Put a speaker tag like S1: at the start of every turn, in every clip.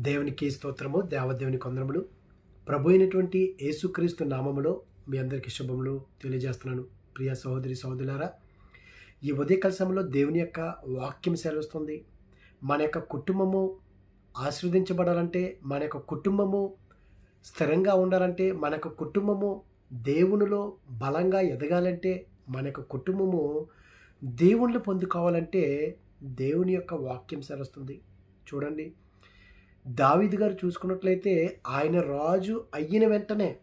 S1: దేవునికి స్తోత్రము దేవదేవుని కొందరములు. ప్రభు అయినటువంటి యేసుక్రీస్తు నామములో మీ అందరికీ శుభములు తెలియజేస్తున్నాను. ప్రియ సహోదరి సహోదరులారా ఈ ఉదయ సమయంలో దేవుని యొక్క వాక్యం సెలవుస్తుంది. మన యొక్క కుటుంబము ఆశీర్వదించబడాలంటే మన యొక్క కుటుంబము స్థిరంగా ఉండాలంటే మన యొక్క కుటుంబము దేవునిలో బలంగా ఎదగాలంటే మన యొక్క కుటుంబము దేవుణ్ణి పొందుకోవాలంటే దేవుని యొక్క వాక్యం సెలవుస్తుంది. చూడండి దావిద్ గారు చూసుకున్నట్లయితే ఆయన రాజు అయిన వెంటనే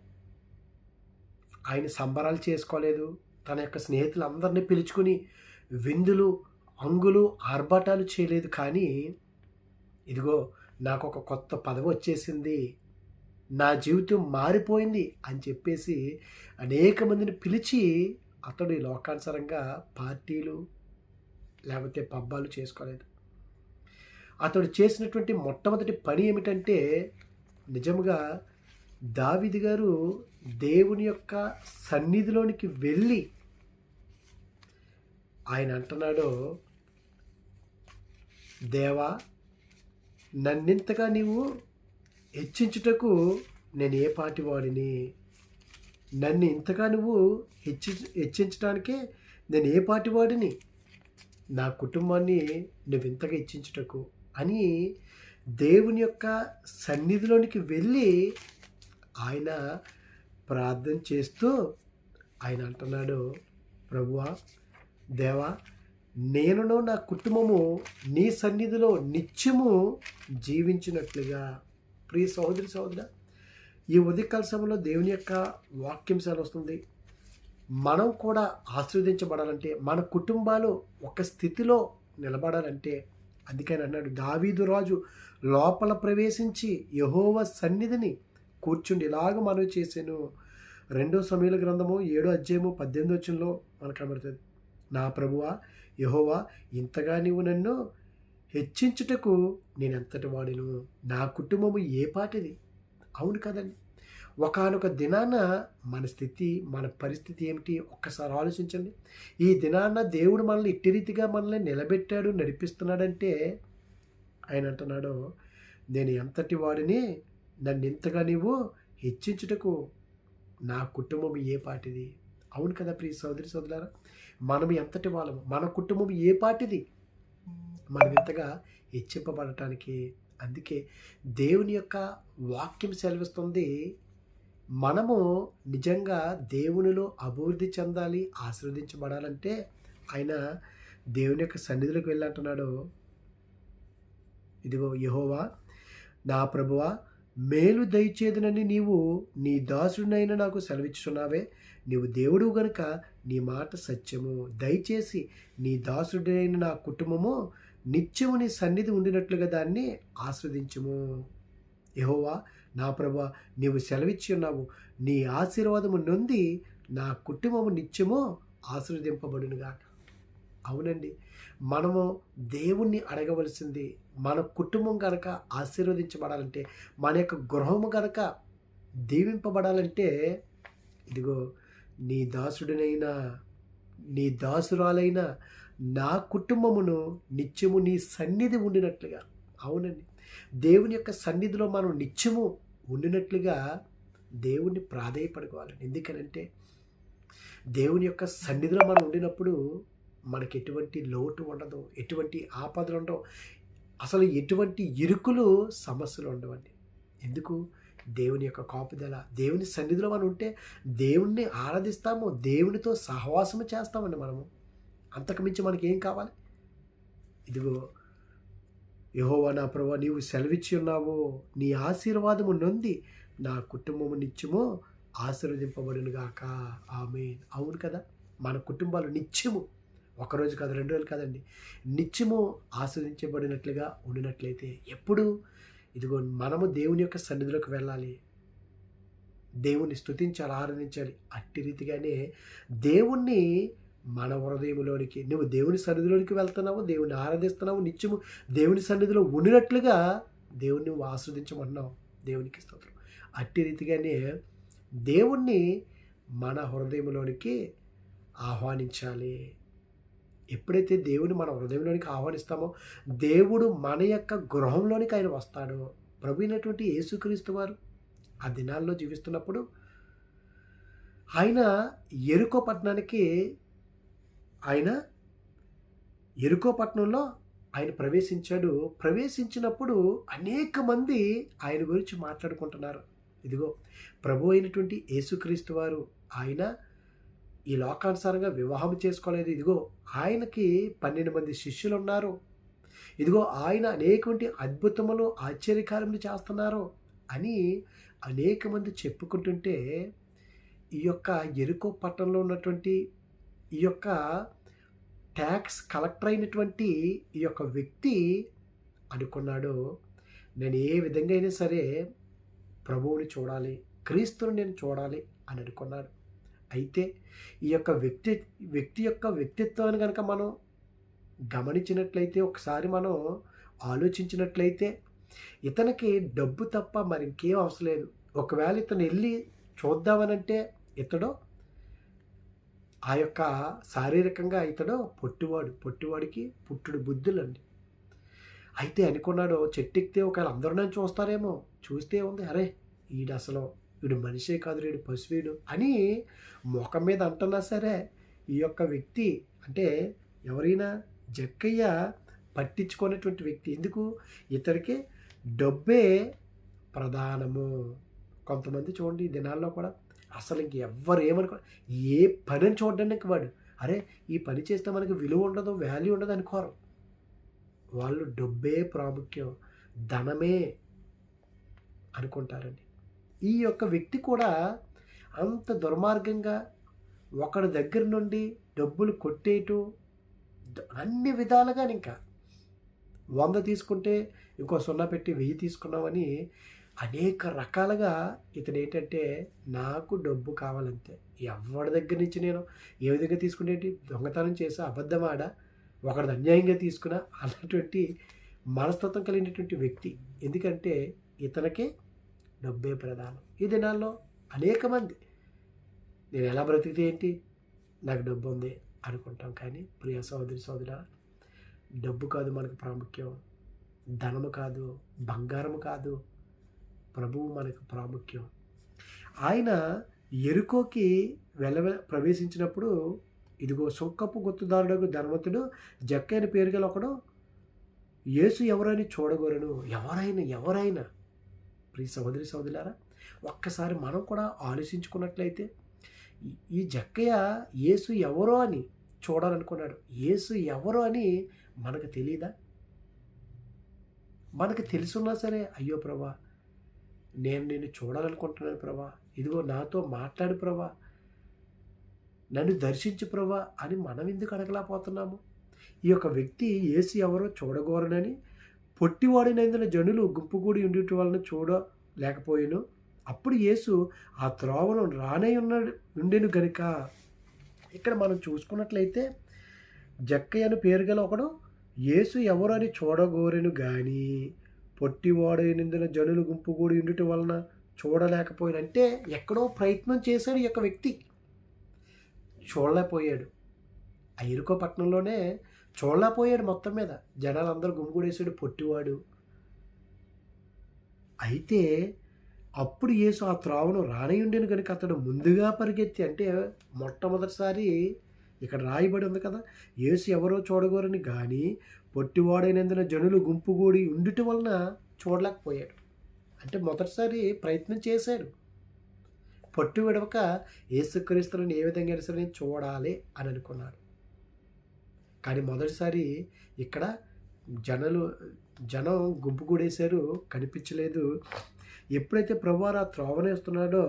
S1: ఆయన సంబరాలు చేసుకోలేదు. తన యొక్క స్నేహితులందరినీ పిలుచుకుని విందులు అంగులు ఆర్భాటాలు చేయలేదు. కానీ ఇదిగో నాకు ఒక కొత్త పదవి వచ్చేసింది. నా జీవితం మారిపోయింది అని చెప్పేసి అనేక మందిని పిలిచి అతడు లోకానుసరంగా లోకానుసారంగా పార్టీలు లేకపోతే పబ్బాలు చేసుకోలేదు. అతడు చేసినటువంటి మొట్టమొదటి పని ఏమిటంటే నిజముగా దావిది గారు దేవుని యొక్క సన్నిధిలోనికి వెళ్ళి ఆయన అంటున్నాడు దేవా నన్నింతగా నీవు హెచ్చించుటకు నేను ఏ పాటి వాడిని నన్ను ఇంతగా నువ్వు హెచ్చి హెచ్చించడానికే నేను ఏ పాటి వాడిని నా కుటుంబాన్ని నువ్వు ఇంతగా హెచ్చించుటకు అని దేవుని యొక్క సన్నిధిలోనికి వెళ్ళి ఆయన ప్రార్థన చేస్తూ ఆయన అంటున్నాడు ప్రభువా దేవా నేనును నా కుటుంబము నీ సన్నిధిలో నిత్యము జీవించినట్లుగా. ప్రియ సహోదరి సహోదర ఈ ఉదయకాల సమయంలో దేవుని యొక్క వాక్యం వస్తుంది. మనం కూడా ఆశీర్వదించబడాలంటే మన కుటుంబాలు ఒక స్థితిలో నిలబడాలంటే అందుకని అన్నాడు దావీదు రాజు లోపల ప్రవేశించి యహోవ సన్నిధిని కూర్చుండి ఇలాగ మనవి చేశాను. రెండో సమయాల గ్రంథము ఏడో అధ్యాయము పద్దెనిమిది వచ్చంలో మనకు కనబడుతుంది. నా ప్రభువా యహోవా ఇంతగా నీవు నన్ను హెచ్చించుటకు నేను ఎంతటి వాడిను? నా కుటుంబము ఏ పాటిది? అవును కదండి. ఒకనొక దినాన మన స్థితి మన పరిస్థితి ఏమిటి? ఒక్కసారి ఆలోచించండి. ఈ దినాన దేవుడు మనల్ని ఇట్టి రీతిగా మనల్ని నిలబెట్టాడు నడిపిస్తున్నాడంటే ఆయన అంటున్నాడు నేను ఎంతటి వాడిని నన్ను ఇంతగా నీవు హెచ్చించుటకు నా కుటుంబం ఏ పాటిది? అవును కదా ప్రియ సోదరి సోదరులారా? మనం ఎంతటి వాళ్ళము? మన కుటుంబం ఏ పాటిది? మనం ఇంతగా హెచ్చింపబడటానికి? అందుకే దేవుని యొక్క వాక్యం సెలవిస్తుంది మనము నిజంగా దేవునిలో అభివృద్ధి చెందాలి ఆశీర్వదించబడాలంటే ఆయన దేవుని యొక్క సన్నిధిలోకి వెళ్ళంటున్నాడు. ఇదిగో యహోవా నా ప్రభువా మేలు దయచేదనని నీవు నీ దాసుడినైనా నాకు సెలవిచ్చుతున్నావే నీవు దేవుడు గనుక నీ మాట సత్యము. దయచేసి నీ దాసుడైన నా కుటుంబము నిత్యము నీ సన్నిధి ఉండినట్లుగా దాన్ని ఆస్వాదించము యహోవా నా ప్రభా నీవు సెలవిచ్చి ఉన్నావు. నీ ఆశీర్వాదము నొంది నా కుటుంబము నిత్యము ఆశీర్వదింపబడునుగాక. అవునండి. మనము దేవుణ్ణి అడగవలసింది మన కుటుంబం కనుక ఆశీర్వదించబడాలంటే మన యొక్క గృహము కనుక దీవింపబడాలంటే ఇదిగో నీ దాసుడినైనా నీ దాసురాలైన నా కుటుంబమును నిత్యము నీ సన్నిధి ఉండినట్లుగా. అవునండి. దేవుని యొక్క సన్నిధిలో మనం నిత్యము ఉండినట్లుగా దేవుణ్ణి ప్రాధేయపడుకోవాలండి ఎందుకనంటే దేవుని యొక్క సన్నిధిలో మనం ఉండినప్పుడు మనకి ఎటువంటి లోటు ఉండదు ఎటువంటి ఆపదలు ఉండవు. అసలు ఎటువంటి ఇరుకులు సమస్యలు ఉండవండి. ఎందుకు? దేవుని యొక్క కాపుదల దేవుని సన్నిధిలో మనం ఉంటే దేవుణ్ణి ఆరాధిస్తాము దేవునితో సహవాసము చేస్తామండి మనము. అంతకుమించి మనకి ఏం కావాలి? ఇదిగో యహోవా నా ప్రభా నీవు సెలవిచ్చి ఉన్నావో. నీ ఆశీర్వాదము నొంది నా కుటుంబము నిత్యము ఆశీర్వదింపబడునుగాక. ఆమె అవును కదా? మన కుటుంబాలు నిత్యము ఒకరోజు కాదు రెండు రోజులు కాదండి. నిత్యము ఆస్వాదించబడినట్లుగా ఉండినట్లయితే ఎప్పుడు? ఇదిగో మనము దేవుని యొక్క సన్నిధిలోకి వెళ్ళాలి. దేవుణ్ణి స్తుతించాలి ఆరాధించాలి. అట్టి రీతిగానే దేవుణ్ణి మన హృదయంలోనికి నువ్వు దేవుని సన్నిధిలోనికి వెళ్తున్నావు దేవుని ఆరాధిస్తున్నావు నిత్యము దేవుని సన్నిధిలో ఉండినట్లుగా దేవుణ్ణి నువ్వు ఆస్వాదించమన్నావు దేవునికి స్తోత్రం. అట్టి రీతిగానే దేవుణ్ణి మన హృదయంలోనికి ఆహ్వానించాలి. ఎప్పుడైతే దేవుని మన హృదయంలోనికి ఆహ్వానిస్తామో దేవుడు మన యొక్క గృహంలోనికి ఆయన వస్తాడు. ప్రభు అయినటువంటి యేసుక్రీస్తు వారు ఆ దినాల్లో జీవిస్తున్నప్పుడు ఆయన ఎరుకో పట్టణానికి ఆయన ఎరుకోపట్నంలో ఆయన ప్రవేశించాడు. ప్రవేశించినప్పుడు అనేక మంది ఆయన గురించి మాట్లాడుకుంటున్నారు. ఇదిగో ప్రభు అయినటువంటి యేసుక్రీస్తు వారు ఆయన ఈ లోకానుసారంగా వివాహం చేసుకోలేదు. ఇదిగో ఆయనకి పన్నెండు మంది శిష్యులు ఉన్నారు ఇదిగో ఆయన అనేకమంది అద్భుతములు ఆశ్చర్యకారములు చేస్తున్నారు అని అనేక మంది చెప్పుకుంటుంటే ఈ యొక్క ఎరుకో పట్టణంలో ఉన్నటువంటి ఈ యొక్క ట్యాక్స్ కలెక్టర్ అయినటువంటి ఈ యొక్క వ్యక్తి అనుకున్నాడు నేను ఏ విధంగా అయినా సరే ప్రభువుని చూడాలి క్రీస్తుని నేను చూడాలి అని అనుకున్నాడు. అయితే ఈ యొక్క వ్యక్తి వ్యక్తి యొక్క వ్యక్తిత్వాన్ని కనుక మనం గమనించినట్లయితే ఒకసారి మనం ఆలోచించినట్లయితే ఇతనికి డబ్బు తప్ప మరి ఇంకేం అవసరం లేదు. ఒకవేళ ఇతను వెళ్ళి చూద్దామనంటే ఇతడు ఆ యొక్క శారీరకంగా ఇతడు పొట్టివాడు పొట్టివాడికి పుట్టుడు బుద్ధులండి. అయితే అనుకున్నాడు చెట్టెక్కితే ఒకవేళ అందరూ నన్ను చూస్తారేమో చూస్తే ఉంది. అరే ఈడు అసలు వీడు మనిషే కాదు వీడు పశువుడు అని ముఖం మీద అంటున్నా సరే ఈ యొక్క వ్యక్తి అంటే ఎవరైనా జక్కయ్య పట్టించుకునేటువంటి వ్యక్తి. ఎందుకు? ఇతడికి డబ్బే ప్రధానము. కొంతమంది చూడండి ఈ దినాల్లో కూడా అసలు ఇంక ఎవ్వరు ఏమనుకో ఏ పనిని చూడడానికి వాడు. అరే ఈ పని చేస్తే మనకి విలువ ఉండదు వాల్యూ ఉండదు అనుకోరు. వాళ్ళు డబ్బే ప్రాముఖ్యం ధనమే అనుకుంటారండి. ఈ యొక్క వ్యక్తి కూడా అంత దుర్మార్గంగా ఒకడి దగ్గర నుండి డబ్బులు కొట్టేయటం అన్ని విధాలుగా ఇంకా. వంద తీసుకుంటే ఇంకో సున్నా పెట్టి వెయ్యి తీసుకున్నామని అనేక రకాలుగా ఇతను ఏంటంటే నాకు డబ్బు కావాలంతే. ఎవరి దగ్గర నుంచి నేను ఏ విధంగా తీసుకునేటి దొంగతనం చేసి అబద్ధమాడ ఒకరిది అన్యాయంగా తీసుకున్నా అన్నటువంటి మనస్తత్వం కలిగినటువంటి వ్యక్తి. ఎందుకంటే ఇతనికి డబ్బే ప్రధానం. ఈ దినాల్లో అనేక మంది నేను ఎలా బ్రతికితే ఏంటి? నాకు డబ్బు ఉంది అనుకుంటాం కానీ ప్రియ సోదరి సోదర డబ్బు కాదు మనకు ప్రాముఖ్యం. ధనము కాదు బంగారము కాదు ప్రభువు మనకు ప్రాముఖ్యం. ఆయన ఎరుకోకి వెల ప్రవేశించినప్పుడు ఇదిగో సొక్కపు గుర్తుదారుడు ధనవంతుడు జక్కైన పేరు గల ఒకడు యేసు ఎవరైనా చూడగోరను. ఎవరైనా ఎవరైనా. ప్రియ సహోదరి సహోదరులారా ఒక్కసారి మనం కూడా ఆలోచించుకున్నట్లయితే ఈ- ఈ జక్కయ్య యేసు ఎవరో అని చూడాలనుకున్నాడు. యేసు ఎవరో అని మనకు తెలియదా మనకు తెలుసున్నా సరే అయ్యో ప్రభా నేను నిన్ను చూడాలనుకుంటున్నాను ప్రభా. ఇదిగో నాతో మాట్లాడు ప్రభా. నన్ను దర్శించు ప్రభా అని మనం ఎందుకు అడగలేకపోతున్నాము? ఈ యొక్క వ్యక్తి యేసు ఎవరో చూడగోరనని పొట్టివాడినందున జనులు గుంపుగూడి ఉండేటి వలన చూడలేకపోయాను. అప్పుడు యేసు ఆ త్రోవను రానే ఉన్నాడు ఉండెను గనుక. ఇక్కడ మనం చూసుకున్నట్లయితే జక్కయ్యను పేరు గల ఒకడు యేసు ఎవరు అని చూడగోరెను గాని పొట్టివాడైనందున జనులు గుంపుగూడి ఉండటం వలన చూడలేకపోయాడు అంటే ఎక్కడో ప్రయత్నం చేశాడు ఈ యొక్క వ్యక్తి. చూడలేకపోయాడు. ఆ ఇరుకో పట్టణంలోనే చూడలేకపోయాడు మొత్తం మీద. జనాలు అందరూ గుంపుగూడేసాడు పొట్టివాడు. అయితే అప్పుడు యేసు ఆ త్రావును రానియుండెను కనుక అతడు ముందుగా పరిగెత్తి అంటే మొట్టమొదటిసారి ఇక్కడ రాయబడి ఉంది కదా యేసు ఎవరో చూడగోరని కానీ పొట్టివాడైనందున జనులు గుంపుగూడి ఉండుట వలన చూడలేకపోయాడు. అంటే మొదటిసారి ప్రయత్నం చేశాడు. పొట్టు విడవక ఏసుక్రీస్తులను ఏ విధంగా అయినా సరే చూడాలి అని అనుకున్నాడు. కానీ మొదటిసారి ఇక్కడ జనలు జనం గుంపుగూడేశారు కనిపించలేదు. ఎప్పుడైతే ప్రభువారు ఆ త్రోవనేస్తున్నాడో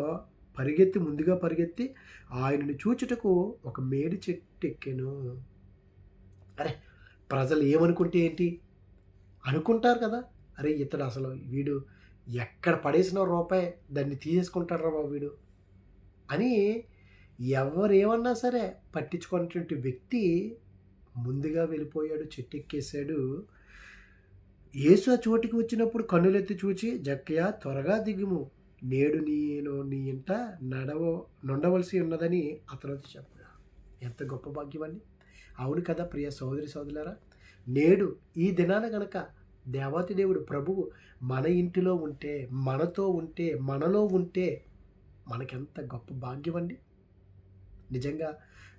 S1: పరిగెత్తి ముందుగా పరిగెత్తి ఆయనను చూచుటకు ఒక మేడి చెట్టు ఎక్కాను. అరే ప్రజలు ఏమనుకుంటే ఏంటి? అనుకుంటారు కదా. అరే ఇతడు అసలు వీడు ఎక్కడ పడేసిన రూపాయి దాన్ని తీసేసుకుంటాడు బాబు వీడు అని ఎవరేమన్నా సరే పట్టించుకున్నటువంటి వ్యక్తి ముందుగా వెళ్ళిపోయాడు చెట్టు ఎక్కేశాడు యేసు ఆ చోటికి వచ్చినప్పుడు కన్నులెత్తి చూచి జక్కయ్య త్వరగా దిగుము. నేడు నేను నీ ఇంట నడవ నుండవలసి ఉన్నదని అతనితో చెప్పాడు ఎంత గొప్ప భాగ్యం అండి. అవును కదా ప్రియ సోదరి సోదరులారా. నేడు ఈ దినాన గనక దేవాతి దేవుడు ప్రభువు మన ఇంటిలో ఉంటే మనతో ఉంటే మనలో ఉంటే మనకెంత గొప్ప భాగ్యం అండి. నిజంగా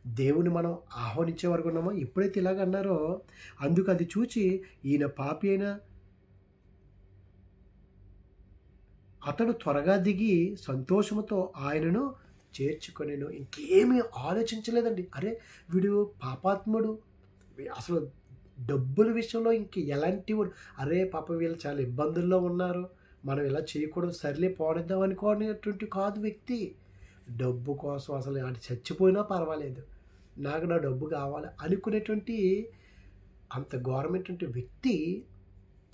S1: దేవుని మనం ఆహ్వానించే వరకు ఉన్నామో? ఎప్పుడైతే ఇలాగ అన్నారో అందుకు అది చూచి ఈయన పాపి అయినా అతడు త్వరగా దిగి సంతోషముతో ఆయనను చేర్చుకొనేను. ఇంకేమీ ఆలోచించలేదండి. అరే వీడు పాపాత్ముడు. అసలు డబ్బుల విషయంలో ఇంక ఎలాంటి వాడు? అరే పాప వీళ్ళు చాలా ఇబ్బందుల్లో ఉన్నారు. మనం ఇలా చేయకూడదు. సర్లే పోనిద్దాం అనుకోనేటువంటి కాదు వ్యక్తి. డబ్బు కోసం అసలు అది చచ్చిపోయినా పర్వాలేదు. నాకు నా డబ్బు కావాలి అనుకునేటువంటి అంత ఘోరమైనటువంటి వ్యక్తి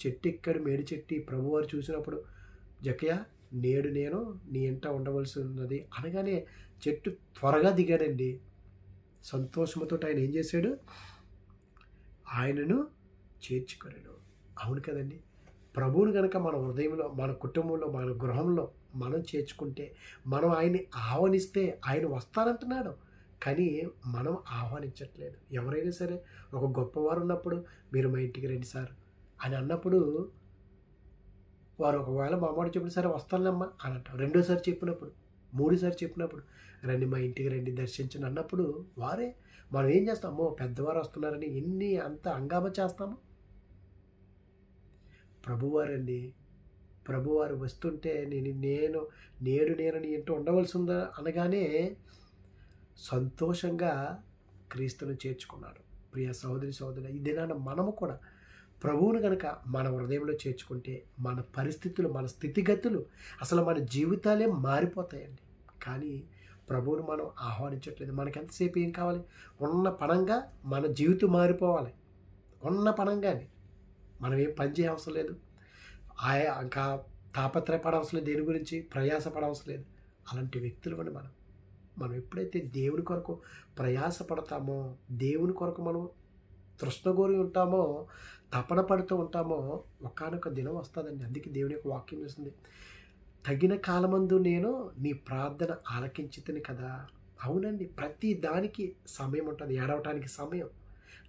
S1: చెట్టు ఎక్కడి మేడి చెట్టి ప్రభువారు చూసినప్పుడు జకయ్య నేడు నేను నీ ఇంట ఉండవలసి ఉన్నది అనగానే చెట్టు త్వరగా దిగాడండి. సంతోషంతో ఆయన ఏం చేశాడు? ఆయనను చేర్చుకున్నాడు అవును కదండి. ప్రభువుని కనుక మన హృదయంలో మన కుటుంబంలో మన గృహంలో మనం చేర్చుకుంటే మనం ఆయన్ని ఆహ్వానిస్తే ఆయన వస్తానంటున్నాడు. కానీ మనం ఆహ్వానించట్లేదు. ఎవరైనా సరే ఒక గొప్పవారు ఉన్నప్పుడు మీరు మా ఇంటికి రండి సార్ అని అన్నప్పుడు వారు ఒకవేళ మా మాట చెప్పిన సరే వస్తానమ్మా అని అంటారు. రెండోసారి చెప్పినప్పుడు మూడోసారి చెప్పినప్పుడు రండి మా ఇంటికి రండి దర్శించండి అన్నప్పుడు వారే మనం ఏం చేస్తామో పెద్దవారు వస్తున్నారని ఎన్ని అంత అంగామ చేస్తాము? ప్రభువారండి ప్రభువారు వస్తుంటే నేను నేను నేడు నేను ఏంటో ఉండవలసి ఉందా అనగానే సంతోషంగా క్రీస్తును చేర్చుకున్నాడు. ప్రియ సహోదరి సహోదరి ఈ దినాన మనము కూడా ప్రభువును కనుక మన హృదయంలో చేర్చుకుంటే మన పరిస్థితులు మన స్థితిగతులు అసలు మన జీవితాలే మారిపోతాయండి. కానీ ప్రభువును మనం ఆహ్వానించట్లేదు. మనకి ఎంతసేపు ఏం కావాలి? ఉన్న పనంగా మన జీవితం మారిపోవాలి. ఉన్న పనంగానే మనం ఏం పని అవసరం లేదు. ఆయా ఇంకా తాపత్రయపడవసరం లేదు. దేని గురించి? ప్రయాసపడవసరం లేదు. అలాంటి వ్యక్తులమని మనం. మనం ఎప్పుడైతే దేవుని కొరకు ప్రయాసపడతామో దేవుని కొరకు మనం తృష్ణగోరి ఉంటామో తపన పడుతూ ఉంటామో ఒకనొక దినం వస్తుందండి. అందుకే దేవుని యొక్క వాక్యం చేస్తుంది. తగిన కాలమందు నేను నీ ప్రార్థన ఆలకించితిని కదా. అవునండి. ప్రతి దానికి సమయం ఉంటుంది. ఏడవటానికి సమయం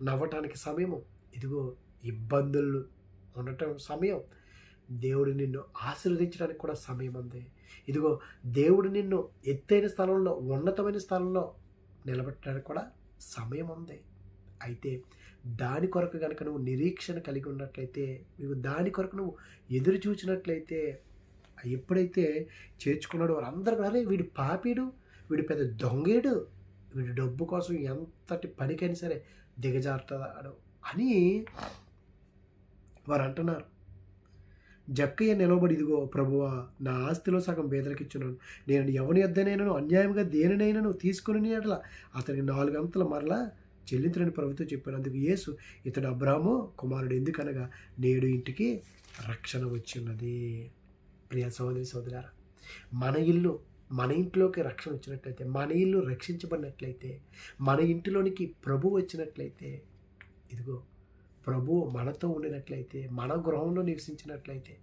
S1: నవ్వటానికి సమయము ఇదిగో ఇబ్బందులు ఉండటం సమయం. దేవుడు నిన్ను ఆశీర్వదించడానికి కూడా సమయం ఉంది. ఇదిగో దేవుడు నిన్ను ఎత్తైన స్థలంలో ఉన్నతమైన స్థలంలో నిలబెట్టడానికి కూడా సమయం ఉంది. అయితే దాని కొరకు కనుక నువ్వు నిరీక్షణ కలిగి ఉన్నట్లయితే నువ్వు దాని కొరకు నువ్వు ఎదురు చూచినట్లయితే ఎప్పుడైతే చేర్చుకున్నాడో వారందరూ అరే వీడు పాపీడు వీడు పెద్ద దొంగేడు వీడు డబ్బు కోసం ఎంతటి పనికైనా సరే దిగజారుతాడు అని వారు అంటున్నారు. జక్కయ్య నిలబడి ఇదిగో ప్రభువా నా ఆస్తిలో సగం పేదలకిచ్చున్నాను నేను ఎవరి వద్దనైనను అన్యాయంగా దేనినైనాను తీసుకుని అట్లా అతనికి నాలుగు మరలా చెల్లించని ప్రభుత్వం చెప్పినందుకు యేసు ఇతడు అబ్రాహ్ము కుమారుడు ఎందుకనగా నేడు ఇంటికి రక్షణ వచ్చి ఉన్నది ప్రియ సోదరి సోదరారా మన ఇల్లు మన ఇంట్లోకి రక్షణ వచ్చినట్లయితే మన ఇల్లు రక్షించబడినట్లయితే మన ఇంటిలోనికి ప్రభు వచ్చినట్లయితే ఇదిగో ప్రభు మనతో ఉండినట్లయితే మన గృహంలో నివసించినట్లయితే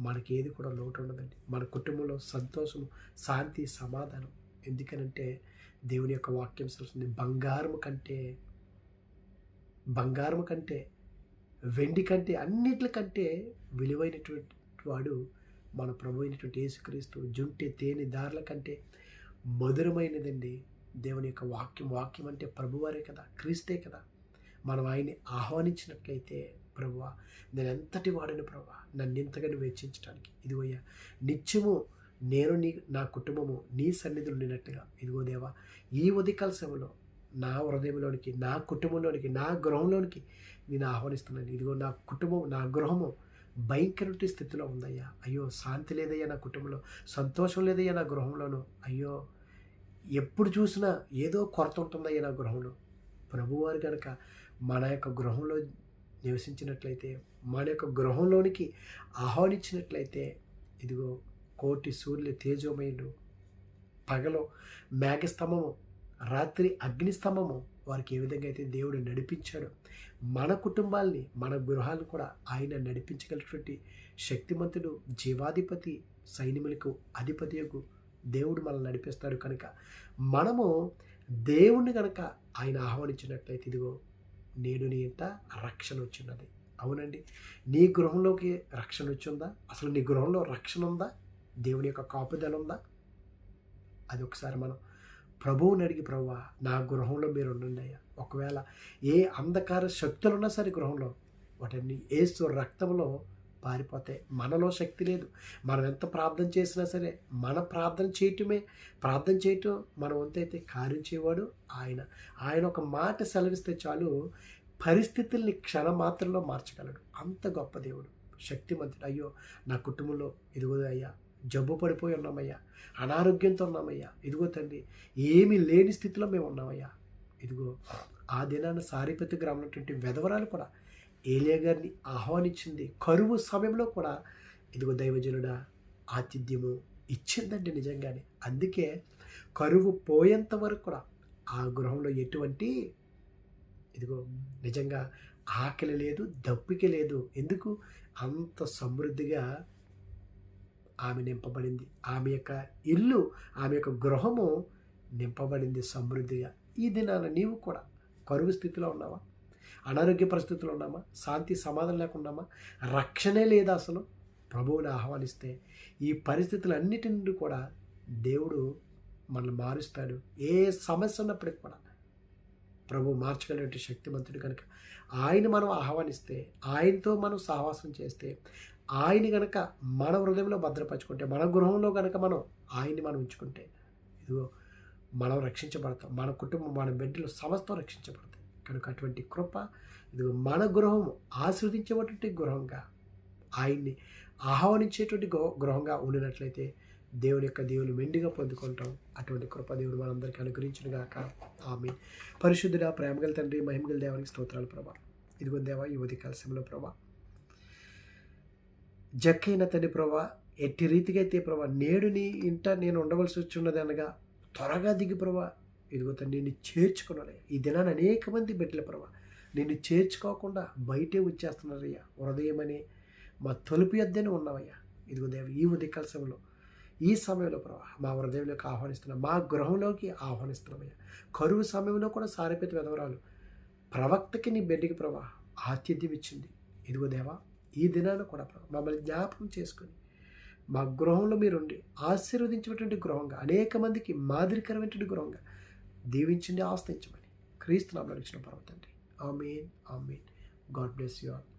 S1: మనకి ఏది కూడా లోటు ఉండదండి. మన కుటుంబంలో సంతోషం శాంతి సమాధానం. ఎందుకనంటే దేవుని యొక్క వాక్యం తెలుస్తుంది బంగారం కంటే బంగారం కంటే వెండి కంటే అన్నిటికంటే విలువైనటువంటి వాడు మన ప్రభు అయినటువంటి యేసుక్రీస్తు. జుంటి తేనె దారుల కంటే మధురమైనదండి దేవుని యొక్క వాక్యం. వాక్యం అంటే ప్రభువారే కదా క్రీస్తే కదా. మనం ఆయన్ని ఆహ్వానించినట్లయితే ప్రభువ నేను ఎంతటి వాడిని ప్రభు నన్ను ఇంతగానో వెచ్చించడానికి ఇదిగోయ్యా నిత్యము నేను నీ నా కుటుంబము నీ సన్నిధులు ఉండినట్టుగా. ఇదిగో దేవా ఈ ఉదయకాల సమయంలో నా హృదయంలోనికి నా కుటుంబంలోనికి నా గృహంలోనికి నేను ఆహ్వానిస్తున్నాను. ఇదిగో నా కుటుంబం నా గృహము భయంకరటి స్థితిలో ఉందయ్యా. అయ్యో శాంతి లేదయ్యా నా కుటుంబంలో సంతోషం లేదయ్యా నా గృహంలోనూ. అయ్యో ఎప్పుడు చూసినా ఏదో కొరత ఉంటుందయ్యా నా గృహంలో. ప్రభువారు కనుక మన యొక్క గృహంలో నివసించినట్లయితే మన యొక్క గృహంలోనికి ఆహ్వానించినట్లయితే ఇదిగో కోటి సూర్యులు తేజోమయుడు పగలో మేఘస్తంభము రాత్రి అగ్నిస్తంభము వారికి ఏ విధంగా అయితే దేవుడు నడిపించాడు మన కుటుంబాల్ని మన గృహాలను కూడా ఆయన నడిపించగలిగినటువంటి శక్తిమంతుడు జీవాధిపతి సైనికులకు అధిపతియకు దేవుడు మనల్ని నడిపిస్తాడు కనుక. మనము దేవుణ్ణి కనుక ఆయన ఆహ్వానించినట్లయితే ఇదిగో నేడు నీ ఇంట రక్షణ వచ్చినది. అవునండి. నీ గృహంలోకి రక్షణ వచ్చిందా? అసలు నీ గృహంలో రక్షణ ఉందా? దేవుని యొక్క కాపుదల ఉందా? అది ఒకసారి మనం ప్రభువుని అడిగి ప్రభువా నా గృహంలో మీరు ఉండండి అయ్యా ఒకవేళ ఏ అంధకార శక్తులు ఉన్నా సరే గృహంలో వాటిని ఏసు రక్తంలో పారిపోతాయి మనలో శక్తి లేదు. మనం ఎంత ప్రార్థన చేసినా సరే మన ప్రార్థన చేయటమే ప్రార్థన చేయటం మన వంతైతే కార్యం చేయవాడు ఆయన. ఆయన ఒక మాట సెలవిస్తే చాలు పరిస్థితుల్ని క్షణ మాత్రంలో మార్చగలడు. అంత గొప్ప దేవుడు శక్తిమంతుడు. అయ్యో నా కుటుంబంలో ఇదిగోదు అయ్యా జబ్బు పడిపోయి ఉన్నామయ్యా. అనారోగ్యంతో ఉన్నామయ్యా. ఇదిగో తండ్రి ఏమీ లేని స్థితిలో మేము ఉన్నామయ్యా. ఇదిగో ఆ దినాన సారిపతి గ్రామంలోటువంటి వెధవరాలు కూడా ఏలియా గారిని ఆహ్వానించింది. కరువు సమయంలో కూడా ఇదిగో దైవజనుడా ఆతిథ్యము ఇచ్చిందండి నిజంగానే. అందుకే కరువు పోయేంత వరకు కూడా ఆ గృహంలో ఎటువంటి ఇదిగో నిజంగా ఆకలి లేదు దప్పిక లేదు. ఎందుకు? అంత సమృద్ధిగా ఆమె నింపబడింది. ఆమె యొక్క ఇల్లు ఆమె యొక్క గృహము నింపబడింది సమృద్ధిగా. ఈ దినాన నీవు కూడా కరువు స్థితిలో ఉన్నావా? అనారోగ్య పరిస్థితులు ఉన్నామా? శాంతి సమాధానం లేకున్నామా రక్షణే లేదా అసలు. ప్రభువుని ఆహ్వానిస్తే ఈ పరిస్థితులన్నిటి నుండి కూడా దేవుడు మనల్ని మారుస్తాడు. ఏ సమస్య ఉన్నప్పటికి కూడా ప్రభు మార్చగలిగినటువంటి శక్తిమంతుడు కనుక. ఆయన మనం ఆహ్వానిస్తే ఆయనతో మనం సహవాసం చేస్తే ఆయన గనక మన హృదయంలో భద్రపరచుకుంటే మన గృహంలో గనక మనం ఆయన్ని మనం ఉంచుకుంటే ఇదిగో మనం రక్షించబడతాం. మన కుటుంబం మన బిడ్డలు సమస్తం రక్షించబడతాయి. కనుక అటువంటి కృప ఇదిగో మన గృహం ఆస్వాదించేటువంటి గృహంగా ఆయన్ని ఆహ్వానించేటువంటి గృహంగా ఉండినట్లయితే దేవుని యొక్క దేవుని మెండుగా పొందుకుంటాం. అటువంటి కృప దేవుడు మనందరికీ అనుగ్రహించిన గాక ఆమె పరిశుద్ధుడ ప్రేమగల తండ్రి మహిమగల దేవానికి స్తోత్రాలు ప్రభా. ఇదిగో దేవా ఈ ఉదయ కాలశంలో ప్రభా జక్కైన తండ్రి ప్రభా ఎట్టి రీతిగా అయితే ప్రభా నేడు నీ ఇంట నేను ఉండవలసి వచ్చున్నది అనగా త్వరగా దిగి ప్రభా. ఇదిగో తండ్రి నిన్ను చేర్చుకున్నాడు ఈ దినాన్ని అనేక మంది బిడ్డల ప్రభా నిన్ను చేర్చుకోకుండా బయటే వచ్చేస్తున్నారయ్యా. హృదయమని మా తలుపు యొద్దనే ఉన్నావయ్యా. ఇదిగో దేవ ఈ ఉదయకాల సమయంలో ఈ సమయంలో ప్రభా మా హృదయంలోకి ఆహ్వానిస్తున్నాం మా గృహంలోకి ఆహ్వానిస్తున్నామయ్యా. కరువు సమయంలో కూడా సారిపేత విధవరాలు ప్రవక్తకి నీ బిడ్డకి ప్రభా ఆతిథ్యం ఇచ్చింది. ఇదిగో దేవా ఈ దినాన కూడా మమ్మల్ని జ్ఞాపకం చేసుకొని మా గృహంలో మీరుండి ఆశీర్వదించినటువంటి గృహంగా అనేక మందికి మాదిరికరమైనటువంటి గృహంగా దీవించండి ఆస్తించమని క్రీస్తు నామలో ఇచ్చిన పర్వతండి. Amen amen. God bless you all.